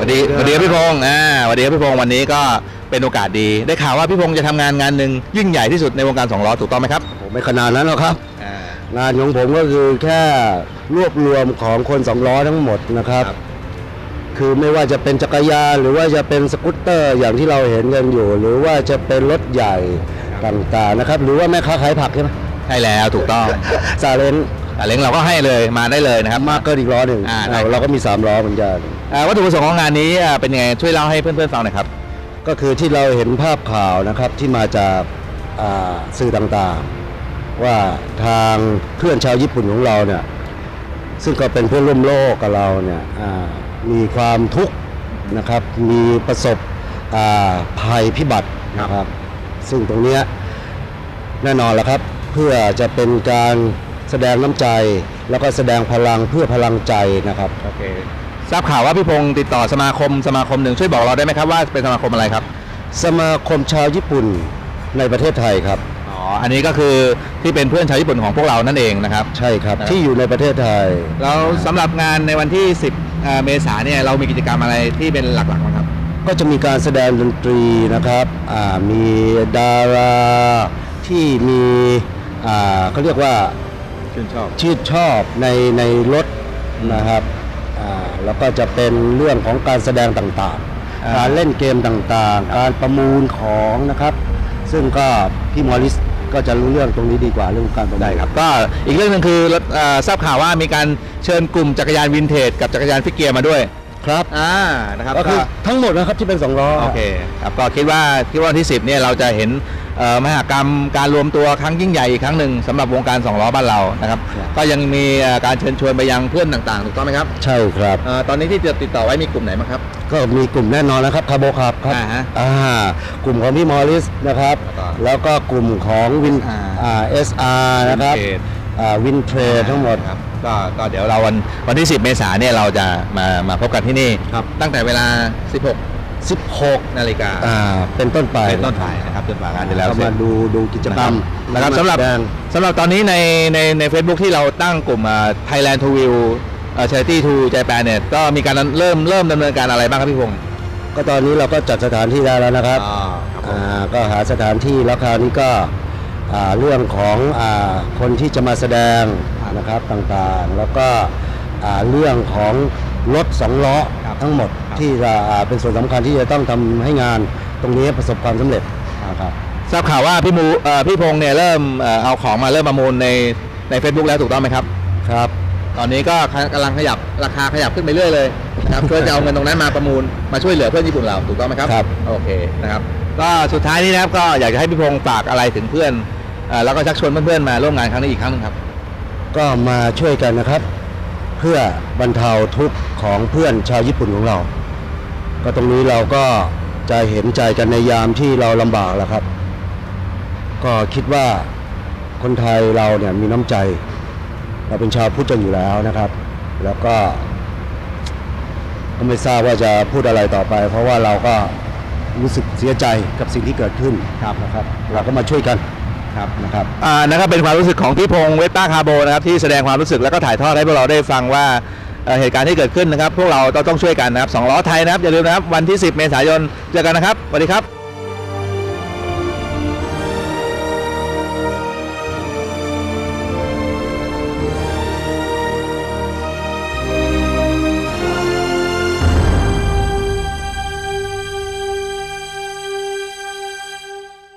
สวัสดีสวัสดีครับพี่พงศ์อ่าสวัสดีครับพี่พงศ์วันนี้ก็เป็นโอกาสดี ได้ข่าวว่าพี่พงศ์จะทำงานงานหนึ่งยิ่งใหญ่ที่สุดในวงการสองล้อถูกต้องไหมครับผมไม่ขนาดนั้นหรอกครับ อ่า งานของผมก็คือแค่รวบรวมของคนสองล้อทั้งหมดนะครับ ครับ คือไม่ว่าจะเป็นจักรยานหรือว่าจะเป็นสกูตเตอร์อย่างที่เราเห็นกันอยู่ หรือว่าจะเป็นรถใหญ่ต่างๆนะครับ หรือว่าแม่ค้าขายผักใช่ไหมใช่แล้วถูกต้อง ซาเล้ง อ่าเล้งเราก็ให้เลยมาได้เลยนะครับ มากเกินอีกล้อหนึ่งอ่าได้อ่าเราก็มี 3 ล้อเหมือนกัน อ่าวัตถุประสงค์ของงานนี้อ่าเป็นยังไงช่วยเล่าให้เพื่อนๆฟังหน่อยครับ ก็คือที่เราเห็นภาพข่าวนะครับที่มาจากอ่าสื่อต่างๆ ว่าทางเพื่อนชาวญี่ปุ่นของเราเนี่ยซึ่งก็เป็นเพื่อนร่วมโลกกับเราเนี่ยอ่ามีความทุกข์นะครับมีประสบอ่าภัยพิบัตินะครับ ซึ่งตรงเนี้ยแน่นอนแล้วครับเพื่อจะเป็นการ แสดงน้ำใจ แล้วก็แสดงพลังเพื่อพลังใจนะครับ โอเคทราบข่าวว่าพี่พงศ์ติดต่อสมาคมสมาคมหนึ่งช่วยบอกเราได้ไหมครับว่าเป็นสมาคมอะไรครับ สมาคมชาวญี่ปุ่นในประเทศไทยครับ อ๋อ อันนี้ก็คือที่เป็นเพื่อนชาวญี่ปุ่นของพวกเรานั่นเองนะครับ ใช่ครับนะครับที่อยู่ในประเทศไทย แล้วสำหรับงานในวันที่ 10อ่าเมษายนเนี่ยเรามีกิจกรรมอะไรที่เป็นหลักๆบ้างครับ ก็จะมีการแสดงดนตรีนะครับอ่ามีดาราที่มีอ่าเขาเรียกว่า ชื่นชอบชื่นชอบในในรถนะครับอ่าแล้วก็จะเป็นเรื่องของการแสดงต่างอ่าๆการเล่นเกมต่างๆ การประมูลของนะครับ ซึ่งก็พี่มอริสก็จะรู้เรื่องตรงนี้ดีกว่าเรื่องการประมูลได้ครับก็อีกเรื่องหนึงคือเอ่อทราบข่าวว่ามีการเชิญกลุ่มจักรยานวินเทจกับจักรยานฟิกเกียร์มาด้วยครับอ่านะครับก็คือทั้งหมดนะครับที่เป็นสองล้อโอเคครับก็คิดว่าคิดว่าวันที่ 10เนี่ยเราจะเห็นเอ่อ มหกรรมการรวมตัวครั้งยิ่งใหญ่อีกครั้งหนึ่งสำหรับวงการสองล้อบ้านเรานะครับ ก็ยังมีเอ่อการเชิญชวนไปยังเพื่อนต่างๆถูกต้องไหมครับใช่ครับ เอ่อตอนนี้ที่จะติดต่อไว้มีกลุ่มไหนบ้างครับ ก็มีกลุ่มแน่นอนนะครับคาร์โบครับครับอ่าฮะอ่ากลุ่มของพี่มอริสนะครับ แล้วก็แล้วก็กลุ่มของวินอ่าอ่า เอสอาร์นะครับ Vintrade อ่าวินเทรดทั้งหมด ครับก็ก็เดี๋ยวเราวันวันที่ 10 เมษายนเนี่ยเราจะมามาพบกันที่นี่ ครับ ตั้งแต่เวลา 16 16นาฬิกาอ่าเป็นต้นไปเป็นต้นไปนะครับจนกว่างานจะแล้วก็เสร็มาจดูดูกิจกรรมนะครับสำหรับแสดง สำหรับตอนนี้ในในใน Facebook ที่เราตั้งกลุ่มอ่า Thailand to View เอ่อ Charity to Japan เนี่ยก็มีการเริ่มเริ่มดำเนินการอะไรบ้างครับพี่พงศ์ก็ตอนนี้เราก็จัดสถานที่ได้แล้วนะครับครับผมอ่าก็หาสถานที่แล้วคราวนี้ก็อ่าเรื่องของอาคนที่จะมาแสดงนะครับต่างๆ แล้วก็อ่าเรื่องของ รถสองล้อครับทั้งหมดครับ ที่จะอ่าเป็นส่วนสำคัญที่จะต้องทำให้งานตรงนี้ประสบความสำเร็จนะครับทราบข่าวว่าพี่มูเอ่อพี่พงศ์เนี่ยเริ่มเอ่อเอาของมาเริ่มประมูลในใน Facebook แล้วถูกต้องไหมครับ ครับ ตอนนี้ก็กำลังขยับราคาขยับขึ้นไปเรื่อยเลยนะครับ เพื่อจะเอาเงินตรงนั้นมาประมูลมาช่วยเหลือเพื่อนญี่ปุ่นเราถูกต้องไหมครับครับ โอเคนะครับก็สุดท้ายนี้นะครับก็อยากจะให้พี่พงศ์ฝากอะไรถึงเพื่อนเอ่อแล้วก็ชักชวนเพื่อนๆมาร่วมงานครั้งนี้อีกครั้งหนึงครับ ก็มาช่วยกันนะครับ เพื่อบรรเทาทุกข์ของเพื่อนชาวญี่ปุ่นของเรา ก็ตรงนี้เราก็จะเห็นใจกันในยามที่เราลำบากแล้วครับ ก็คิดว่าคนไทยเราเนี่ยมีน้ำใจ เราเป็นชาวพุทธอยู่แล้วนะครับ แล้วก็ ก็ไม่ทราบว่าจะพูดอะไรต่อไป เพราะว่าเราก็รู้สึกเสียใจกับสิ่งที่เกิดขึ้นครับนะครับ เราก็มาช่วยกัน ครับนะครับอ่านะครับเป็นความรู้สึกของพี่พงศ์เวสป้าคาร์โบนะครับที่แสดงความรู้สึกแล้วก็ถ่ายทอดให้พวกเราได้ฟังว่าเอ่อเหตุการณ์ที่เกิดขึ้นนะครับ พวกเราต้องต้องช่วยกันนะครับสองล้อไทยนะครับอย่าลืมนะครับวันที่ 10 เมษายนเจอกันนะครับสวัสดีครับ